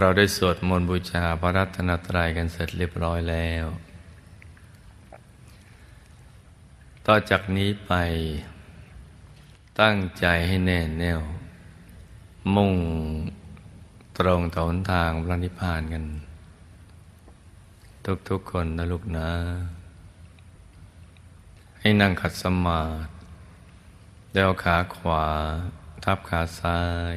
เราได้สวดมนต์บูชาพระรัตนตรัยกันเสร็จเรียบร้อยแล้ว ต่อจากนี้ไป ตั้งใจให้แน่แน่ว มุ่งตรงต่อหนทางพระนิพพานกัน ทุกๆคนนะลูกนะ ให้นั่งขัดสมาธิเดวขาขวา ทับขาซ้าย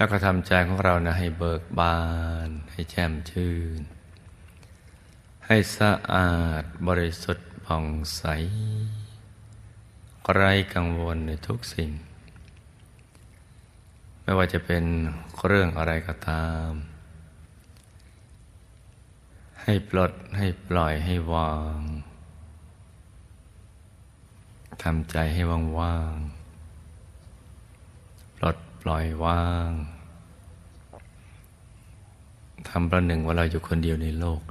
แล้วก็ทำใจของเรานะให้เบิกบาน ให้แจ่มชื่น ให้สะอาดบริสุทธิ์ผ่องใสไร้กังวลในทุกสิ่ง ไม่ว่าจะเป็นเรื่องอะไรก็ตาม ให้ปลดให้ปล่อยให้วางทำใจให้ว่างๆ ปล่อยวางทำประหนึ่งว่าเราอยู่คนเดียวในโลก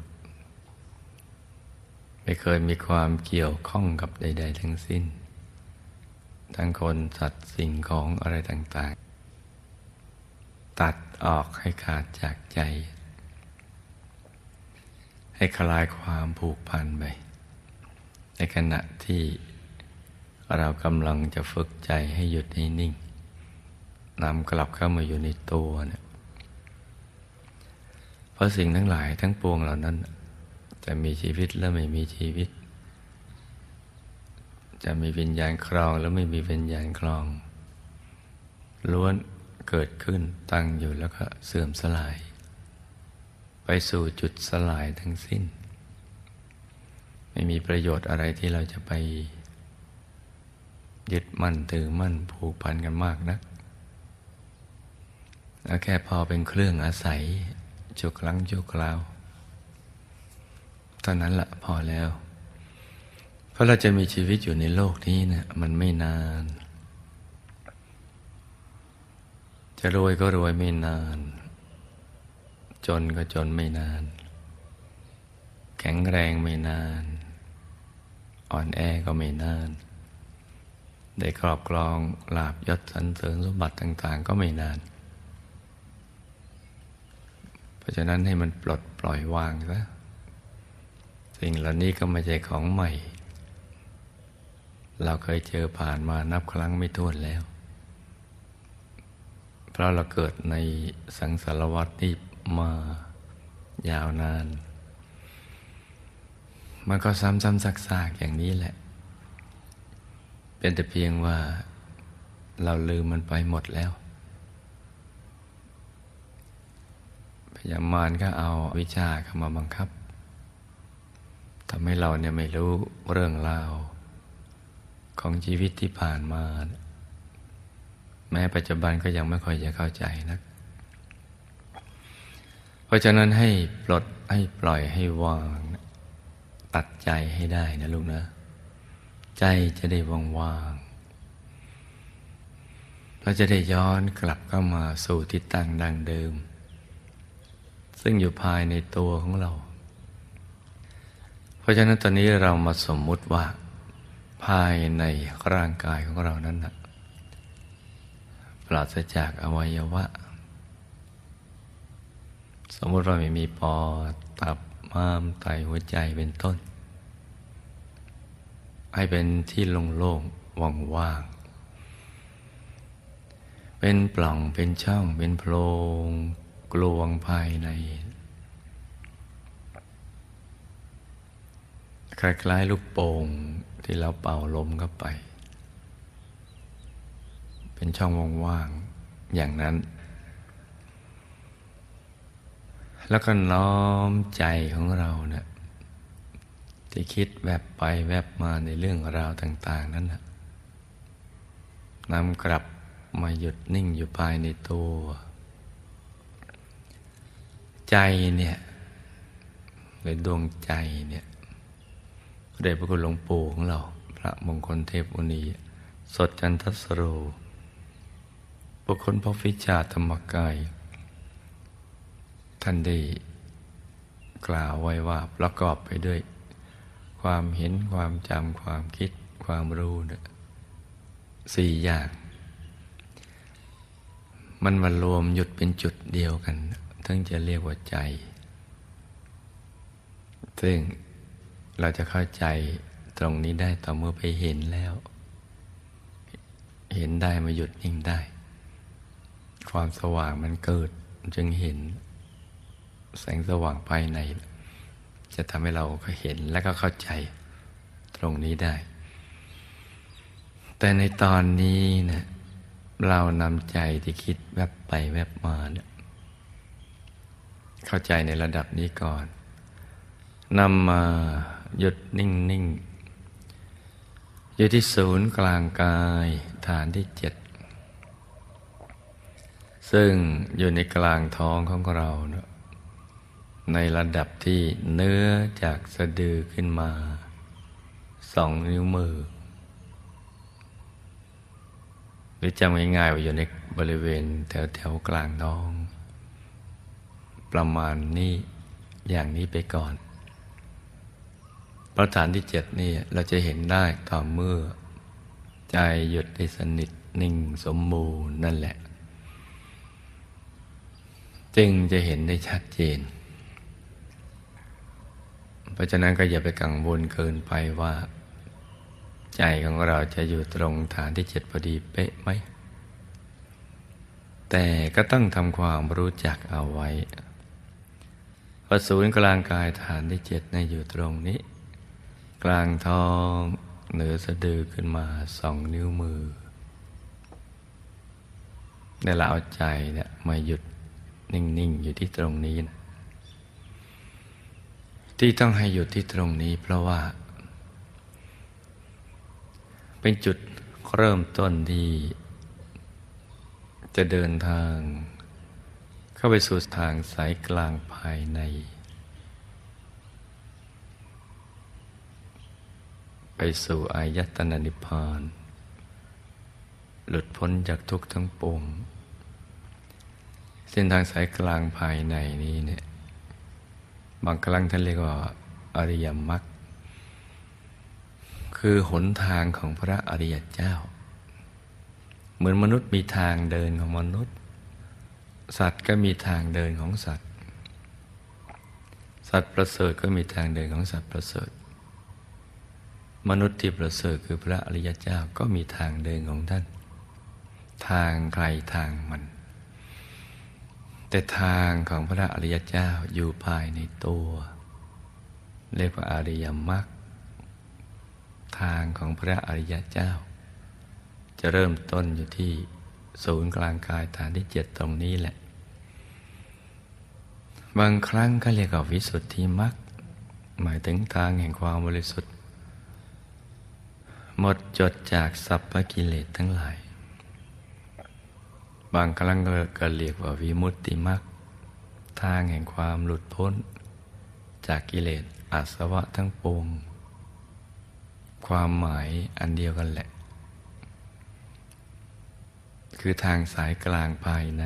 ไม่เคยมีความเกี่ยวข้องกับใด ๆ ทั้งสิ้น ทั้งคนสัตว์สิ่งของอะไรต่าง ๆ ตัดออกให้ขาดจากใจ ให้คลายความผูกพันไปในขณะที่เรากำลังจะฝึกใจให้หยุดให้นิ่ง นำกลับเข้ามาอยู่ในตัวเนี่ยเพราะสิ่งทั้งหลายทั้งปวงเหล่านั้น จะมีชีวิตและไม่มีชีวิต จะมีวิญญาณครองและไม่มีวิญญาณครอง ล้วนเกิดขึ้นตั้งอยู่แล้วก็เสื่อมสลาย ไปสู่จุดสลายทั้งสิ้น ไม่มีประโยชน์อะไรที่เราจะไปยึดมั่นถือมั่นผูกพันกันมากนะแล้วแค่พอเป็นเครื่องอาศัยชั่วครั้งชั่วคราวเท่านั้นละพอแล้ว เพราะเราจะมีชีวิตอยู่ในโลกนี้เนะี่ยมันไม่นาน จะรวยก็รวยไม่นาน จนก็จนไม่นาน แข็งแรงไม่นาน อ่อนแอก็ไม่นาน ได้ครอบครองลาบยศสันเสริญสมบัติต่าง ๆ ก็ไม่นาน เพราะฉะนั้นให้มันปลดปล่อยวางซะสิ่งเหล่านี้ก็ไม่ใช่ของใหม่ เราเคยเจอผ่านมานับครั้งไม่ถ้วนแล้ว เพราะเราเกิดในสังสารวัฏนี้มายาวนาน มันก็ซ้ำๆซักๆอย่างนี้แหละ เป็นแต่เพียงว่าเราลืมมันไปหมดแล้ว พยามารก็เอาวิชาเข้ามาบังคับทำให้เราเนี่ยไม่รู้เรื่องราว ของชีวิตที่ผ่านมา แม้ปัจจุบันก็ยังไม่ค่อยจะเข้าใจนัก เพราะฉะนั้นให้ปลดให้ปล่อยให้วาง ตัดใจให้ได้นะลูกนะ ใจจะได้ว่างๆเราจะได้ย้อนกลับเข้ามาสู่ทิศตั้งดังเดิม ซึ่งอยู่ภายในตัวของเรา เพราะฉะนั้นตอนนี้เรามาสมมุติว่า ภายในร่างกายของเรานั้นนะปราศจากอวัยวะ สมมติว่าไม่มีปอดตับม้ามไตหัวใจเป็นต้น ให้เป็นที่โล่งๆว่างๆเป็นปล่องเป็นช่องเป็นโพรง กลวงภายใน คล้ายๆลูกโป่งที่เราเป่าลมเข้าไป เป็นช่องว่างๆอย่างนั้น แล้วก็น้อมใจของเราเนะี่ยที่คิดแวบไปแวบมาในเรื่องราวต่าง ๆ นั้นนำกลับมาหยุดนิ่งอยู่ภายในตัว ใจเนี่ยหรือดวงใจเนี่ยเดชพระคุณหลวงปู่ของเรา พระมงคลเทพอุณี สดจันทสโรบุคคลพระฟิชาธรรมกาย ท่านได้กล่าวไว้ว่าประกอบไปด้วย ความเห็นความจำความคิดความรู้เนี่ยสี่อย่าง มันมารวมหยุดเป็นจุดเดียวกัน ถึงจะเรียกว่าใจ ซึ่งเราจะเข้าใจตรงนี้ได้ต่อเมื่อไปเห็นแล้ว เห็นได้มาหยุดนิ่งได้ ความสว่างมันเกิดจึงเห็น แสงสว่างภายใน จะทำให้เราก็เห็นและก็เข้าใจตรงนี้ได้ แต่ในตอนนี้เนะี่ยเรานำใจที่คิดแวบไปแวบมาเนี่ย เข้าใจในระดับนี้ก่อนนำมาหยุดนิ่งนิ่งอยู่ที่ศูนย์กลางกายฐานที่เจ็ดซึ่งอยู่ในกลางท้องของเรานะในระดับที่เนื้อจากสะดือขึ้นมาสองนิ้วมือ หรือจำง่ายๆว่าอยู่ในบริเวณแถวแถวกลางท้อง ประมาณนี้อย่างนี้ไปก่อนประฐานที่เจ็ดนี่เราจะเห็นได้ต่อเมื่อ ใจหยุดได้สนิทนิ่งสมบูรณ์นั่นแหละ จึงจะเห็นได้ชัดเจน เพราะฉะนั้นก็อย่าไปกังวลเกินไปว่า ใจของเราจะอยู่ตรงฐานที่เจ็ดพอดีเป๊ะไหมแต่ก็ต้องทำความรู้จักเอาไว้ ว่าศูนย์กลางกายฐานที่เจ็ดในอยู่ตรงนี้ กลางท้องเหนือสะดือขึ้นมาสองนิ้วมือในเราเอาใจเนี่ยมาหยุดนิ่ง ๆ อยู่ที่ตรงนี้นะที่ต้องให้หยุดที่ตรงนี้เพราะว่า เป็นจุดเริ่มต้นที่จะเดินทาง เข้าไปสู่ทางสายกลางภายใน ไปสู่อายตนะนิพพาน หลุดพ้นจากทุกข์ทั้งปวงเส้นทางสายกลางภายในนี้เนี่ยบางครั้งท่านเรียกว่าอริยมรรคคือหนทางของพระอริยเจ้า เหมือนมนุษย์มีทางเดินของมนุษย์ สัตว์ก็มีทางเดินของสัตว์ สัตว์ประเสริฐก็มีทางเดินของสัตว์ประเสริฐ มนุษย์ที่ประเสริฐคือพระอริยเจ้าก็มีทางเดินของท่าน ทางใครทางมัน แต่ทางของพระอริยเจ้าอยู่ภายในตัว เรียกว่าอริยมรรค ทางของพระอริยเจ้า จะเริ่มต้นอยู่ที่ ศูนย์กลางกายฐานที่เจ็ดตรงนี้แหละ บางครั้งก็เรียกว่าวิสุทธิมรรคหมายถึงทางแห่งความบริสุทธิ์ หมดจดจากสัพพกิเลสทั้งหลาย บางครั้งก็เรียกว่าวิมุตติมรรคทางแห่งความหลุดพ้น จากกิเลสอาสวะทั้งปวง ความหมายอันเดียวกันแหละ คือทางสายกลางภายใน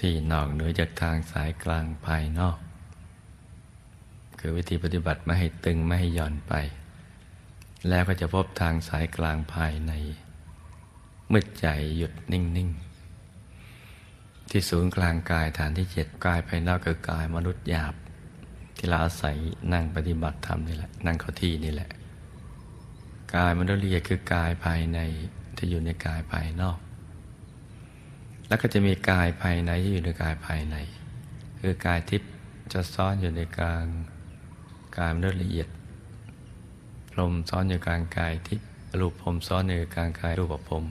ที่นอกเหนือจากทางสายกลางภายนอก คือวิธีปฏิบัติไม่ให้ตึงไม่ให้หย่อนไป แล้วก็จะพบทางสายกลางภายในมืดใจหยุดนิ่งๆที่ศูนย์กลางกายฐานที่เจ็ดกายภายนอกคือกายมนุษย์หยาบ ที่เราอาศัยนั่งปฏิบัติธรรมนี่แหละนั่งเข้าที่นี่แหละกายมนุษย์ละเอียดคือกายภายใน ที่อยู่ในกายภายนอก แล้วก็จะมีกายภายในที่อยู่ในกายภายใน คือกายทิพย์จะซ่อนอยู่ในกลางกายมนุษย์ละเอียด พรมซ้อนอยู่กลางกายทิพย์รูปพรมซ้อนอยู่กลางกายรูปพรม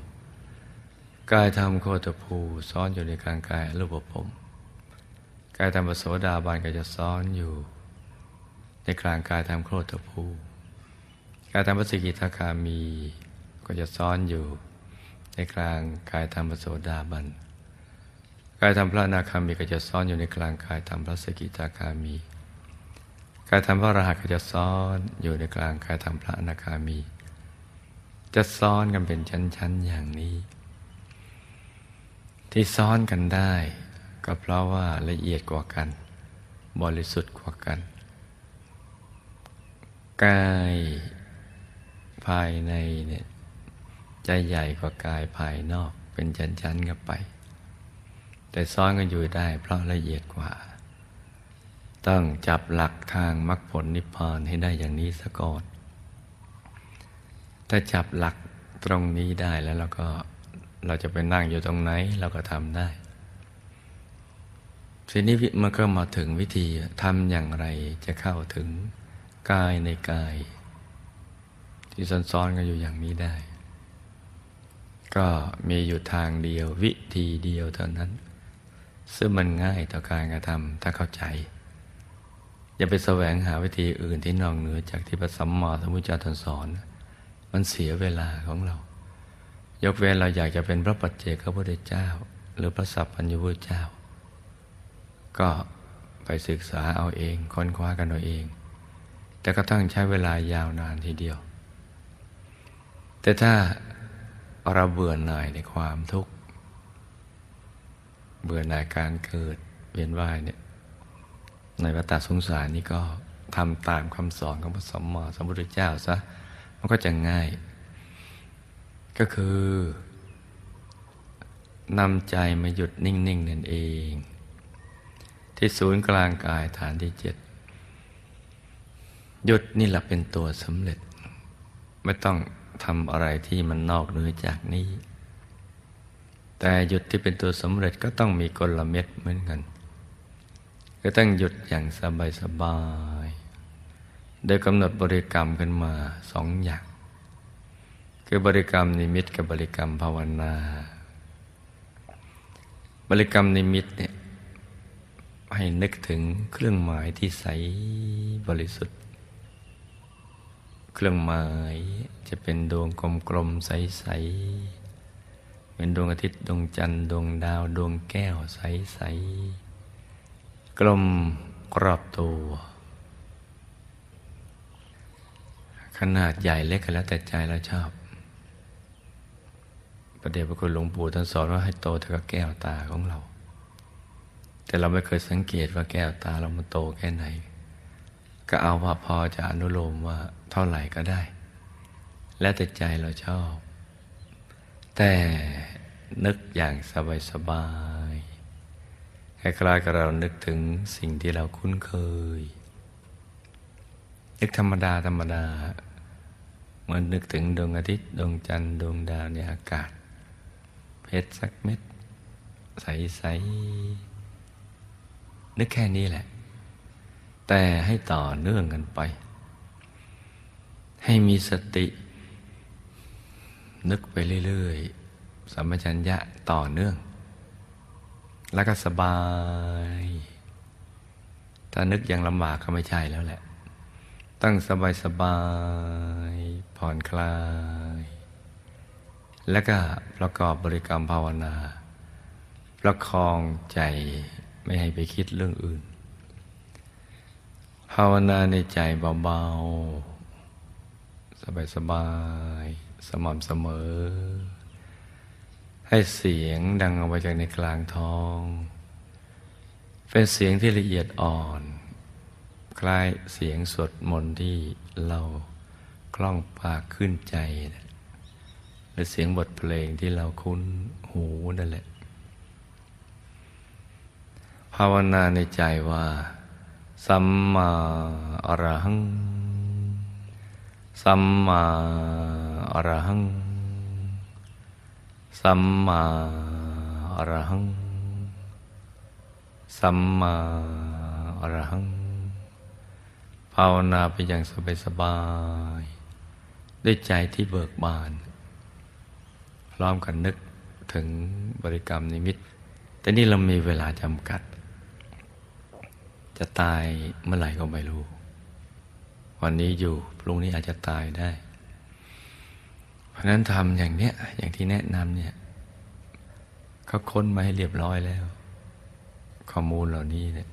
กายธรรมโคตภูซ้อนอยู่ในกลางกายรูปพรมกายธรรมโสดาบานก็จะซ้อนอยู่ ในกลางกายธรรมโคตภูกายธรรมสิกิทาคามี ก็จะซ้อนอยู่ในกลางกายธรรมโสดาบัน กายธรรมพระอนาคามีก็จะซ้อนอยู่ในกลางกายธรรมพระสกิทาคามี กายธรรมพระอรหันต์ก็จะซ้อนอยู่ในกลางกายธรรมพระอนาคามี จะซ้อนกันเป็นชั้นๆอย่างนี้ ที่ซ้อนกันได้ก็เพราะว่าละเอียดกว่ากัน บริสุทธิ์กว่ากัน กายภายในเนี่ย ใจใหญ่กว่ากายภายนอกเป็นชั้นๆกันไป แต่ซ้อนกันอยู่ได้เพราะละเอียดกว่า ต้องจับหลักทางมรรคผลนิพพานให้ได้อย่างนี้ซะก่อนถ้าจับหลักตรงนี้ได้แล้วเราก็เราจะไปนั่งอยู่ตรงไหนเราก็ทำได้ทีนี้มันก็มาถึงวิธีทำอย่างไรจะเข้าถึงกายในกาย ที่ซ้อนๆกันอยู่อย่างนี้ได้ ก็มีอยู่ทางเดียววิธีเดียวเท่านั้น ซึ่งมันง่ายต่อการกระทำถ้าเข้าใจ อย่าไปแสวงหาวิธีอื่นที่นอกเหนือจากที่พระสัมมาสัมพุทธเจ้าท่านสอน มันเสียเวลาของเรา ยกเว้นเราอยากจะเป็นพระปัจเจกพระพุทธเจ้า หรือพระสัพพัญญุพุทธเจ้า ก็ไปศึกษาเอาเองค้นคว้ากันเอาเอง แต่ก็ต้องใช้เวลายาวนานทีเดียว แต่ถ้า เราเบื่อหน่ายในความทุกข์ เบื่อหน่ายการเกิดเวียนว่ายเนี่ย ในวัฏสงสารนี้ก็ทำตามคำสอนของพระสัมมาสัมพุทธเจ้าซะ มันก็จะง่าย ก็คือนำใจมาหยุดนิ่งๆนั่นเอง ที่ศูนย์กลางกายฐานที่เจ็ดหยุดนี่แหละเป็นตัวสำเร็จ ไม่ต้อง ทำอะไรที่มันนอกเหนือจากนี้ แต่หยุดที่เป็นตัวสำเร็จก็ต้องมีกลเม็ดเหมือนกัน ก็ต้องหยุดอย่างสบายสบายโดยกำหนดบริกรรมขึ้นมาสองอย่าง คือบริกรรมนิมิตกับบริกรรมภาวนา บริกรรมนิมิตเนี่ยให้นึกถึงเครื่องหมายที่ใสบริสุทธิ์ เครื่องหมายจะเป็นดวงกลมๆใสๆเป็นดวงอาทิตย์ดวงจันทร์ดวงดาวดวงแก้วใสๆกลมกรอบตัว ขนาดใหญ่เล็กก็แล้วแต่ใจเราชอบ ประเดี๋ยวพระคุณหลวงปู่ท่านสอนว่าให้โตเท่ากับแก้วตาของเรา แต่เราไม่เคยสังเกตว่าแก้วตาเรามันโตแค่ไหน ก็เอาว่าพอจะอนุโลมว่าเท่าไหร่ก็ได้ แล้วแต่ใจเราชอบ แต่นึกอย่างสบายๆคล้ายๆกับเรานึกถึงสิ่งที่เราคุ้นเคย นึกธรรมดาธรรมดาเหมือนนึกถึงดวงอาทิตย์ดวงจันทร์ดวงดาวในอากาศ เพชรสักเม็ด ใส ๆ นึกแค่นี้แหละ แต่ให้ต่อเนื่องกันไป ให้มีสติ นึกไปเรื่อยๆสัมปชัญญะต่อเนื่อง แล้วก็สบาย ถ้านึกย่างลำบากก็ไม่ใช่แล้วแหละ ตั้งสบายสบายผ่อนคลาย แล้วก็ประกอบบริกรรมภาวนา ประคองใจไม่ให้ไปคิดเรื่องอื่น ภาวนาในใจเบาๆ สบายๆสม่ำเสมอ ให้เสียงดังออกมาจากในกลางท้อง เป็นเสียงที่ละเอียดอ่อน คล้ายเสียงสวดมนต์ที่เราคล่องปากขึ้นใจนะหรือเสียงบทเพลงที่เราคุ้นหูนั่นแหละ ภาวนาในใจว่า สัมมาอรหัง สัมมาอรหัง สัมมาอรหัง สัมมาอรหัง ภาวนาไปอย่างสบายสบายๆด้วยใจที่เบิกบาน พร้อมกันนึกถึงบริกรรมนิมิต แต่นี่เรามีเวลาจำกัด จะตายเมื่อไหร่ก็ไม่รู้ วันนี้อยู่พรุ่งนี้อาจจะตายได้ เพราะนั้นทำอย่างเนี้ยอย่างที่แนะนำเนี่ยเขาค้นมาให้เรียบร้อยแล้ว ข้อมูลเหล่านี้เนี่ย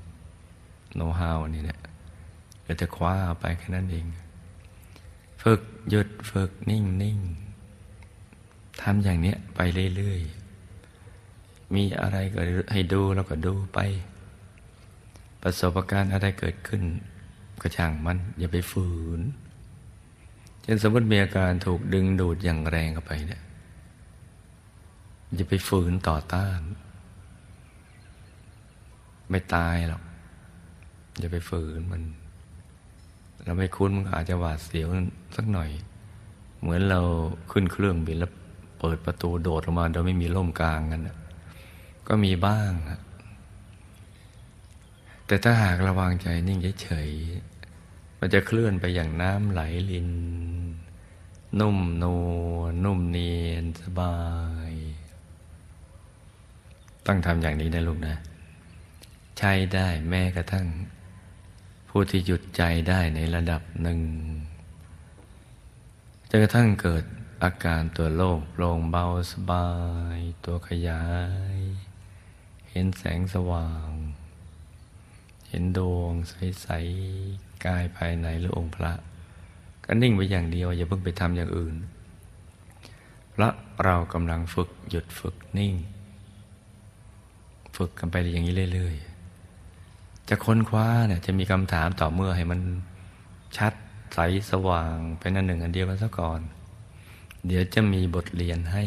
โน้ตฮาวนี่เนี่ยเราจะคว้าไปแค่นั้นเอง ฝึกหยุดฝึกนิ่งนิ่งทำอย่างเนี้ยไปเรื่อยๆ มีอะไรก็ให้ดูแล้วก็ดูไป ประสบการณ์อะไรเกิดขึ้นก็ช่างมัน อย่าไปฝืนเช่นสมมติมีอาการถูกดึงดูดอย่างแรงเข้าไปเนี่ยอย่าไปฝืนต่อต้าน ไม่ตายหรอกอย่าไปฝืนมัน เราไม่คุ้นมันอาจจะหวาดเสียวสักหน่อย เหมือนเราขึ้นเครื่องบินแล้วเปิดประตูโดดออกมา โดยไม่มีร่มกลางกันก็มีบ้าง แต่ถ้าหากระวางใจนิ่งเฉยๆมันจะเคลื่อนไปอย่างน้ำไหลลิน นุ่มนวลนุ่มเนียนสบาย ต้องทำอย่างนี้นะลูกนะ ใช้ได้แม้กระทั่ง ผู้ที่หยุดใจได้ในระดับหนึ่งจนกระทั่งเกิดอาการตัวโล่งโปร่งเบาสบาย ตัวขยาย เห็นแสงสว่าง เห็นดวงใสๆกายภายในหรือองค์พระ ก็นิ่งไปอย่างเดียว อย่าเพิ่งไปทำอย่างอื่น เพราะเรากำลังฝึกหยุดฝึกนิ่ง ฝึกกันไปอย่างนี้เรื่อยๆ จะค้นคว้าเนี่ยจะมีคำถามต่อเมื่อให้มันชัดใสสว่างเป็นอันหนึ่งอันเดียวกันซะก่อน เดี๋ยวจะมีบทเรียนให้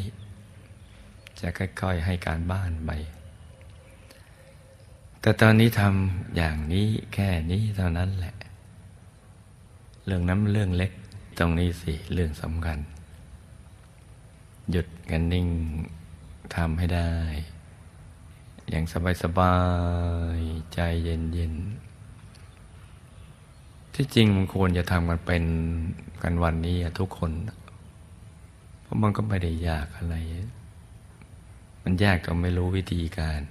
จะค่อยๆให้การบ้านไป แต่ตอนนี้ทำอย่างนี้แค่นี้เท่านั้นแหละ เรื่องนั้นเรื่องเล็กตรงนี้สิเรื่องสำคัญ หยุดกันนิ่งทำให้ได้ อย่างสบายๆใจเย็นๆที่จริงมันควรจะทำกันเป็นกันวันนี้ทุกคน เพราะมันก็ไม่ได้ยากอะไร มันยากก็ไม่รู้วิธีการ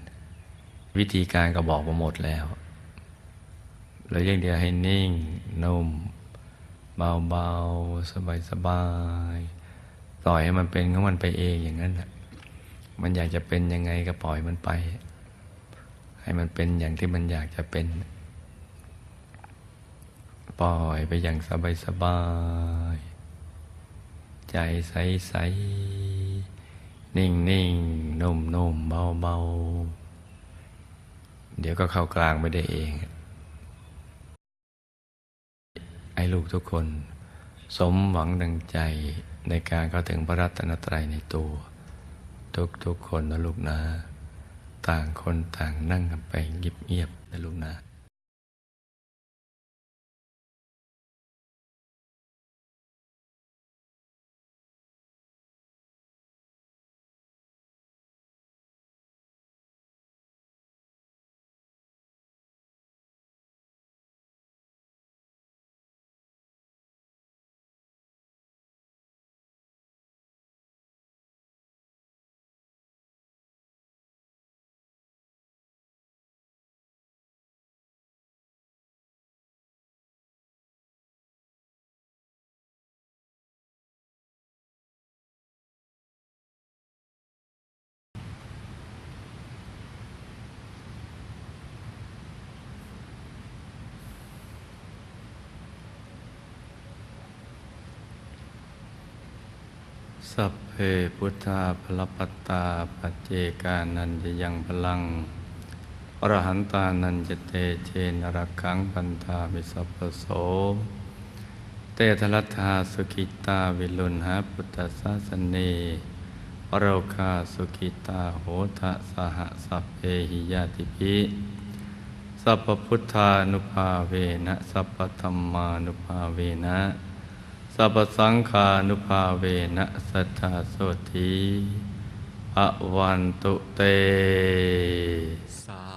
วิธีการก็บอกมาหมดแล้วเราอย่างเดียวให้นิ่ง นุ่ม เบาๆ สบายๆปล่อยให้มันเป็นของมันไปเองอย่างนั้นแหละมันอยากจะเป็นยังไงก็ปล่อยมันไป ให้มันเป็นอย่างที่มันอยากจะเป็น ปล่อยไปอย่างสบายสบายใจใสใสนิ่งนิ่งนุ่มนุ่มเบาเบา เดี๋ยวก็เข้ากลางไม่ได้เอง ไอ้ลูกทุกคน สมหวังดังใจในการเข้าถึงพระรัตนตรัยในตัว ทุกทุกคนนะลูกนะ ต่างคนต่างนั่งกันไปเงียบๆนะลูกนะ สัพเพพุทธาพลปตตาปัจเจกานันจะยังพลัง อรหันตานันจะเตเชนรักขังปันธามิสัพโส เตทลัทธาสุกิตาวิลุนหาพุทธศาสเนโรคาสุกิตาโหทะสหสัพเพหิยาติภิสัพพุทธานุภาเวนะสัพพธรรมานุภาเวนะ สัพสังขานุภาเวนะสัจจาโสธีอวันตุเตสา